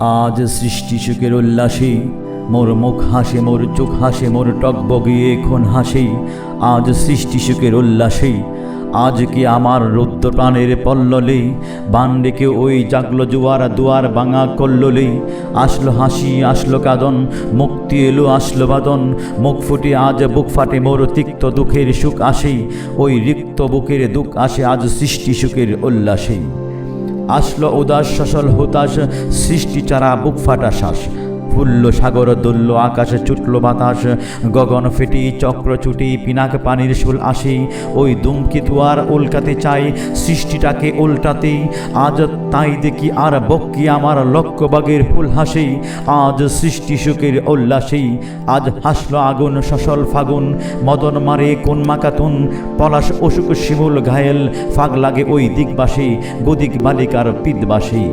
আজ সৃষ্টি সুখের উল্লাসে, মোর মুখ হাসে, মোর চোখ হাসে, মোর টক বগিয়ে এখন হাসে। আজ সৃষ্টি সুখের উল্লাসে, আজ কি আমার রুদ্র প্রাণের পল্ললে বান ডেকে ওই জাগলো জুয়ার দুয়ার বাঙা কল্লোলে। আসলো হাসি, আসলো কাদন, মুক্তি এলো, আসলো বাদন। মুখ ফুটে, আজ বুক ফাটে, মোর তিক্ত দুঃখের সুখ আসে। ওই রিক্ত বুকের দুঃখ আসে, আজ সৃষ্টি সুখের উল্লাসে। আসলো উদাস সসল হুতাশ সৃষ্টি চারা বুক ফাটা শ্বাস। ফুল্ল সাগর দোল্ল আকাশে ছুটল বাতাস, গগন ফেটি, চক্র ছুটি, পিনাক পানির শুল আসে। ওই দুমকি দুয়ার উল্কাতে চাই, সৃষ্টিটাকে উল্টাতে। আজ তাই দেখি আর বক্কি আমার লক্ষ্য বাগের ফুল হাসে। আজ সৃষ্টি সুখের উল্লাসেই আজ হাসলো আগুন সসল ফাগুন। মদন মারে কোন মাকাতুন, পলাশ অসুখ শিমুল ঘায়েল। ফাগ লাগে ওই দিকবাসে, গদিক বালিকার পিদবাসে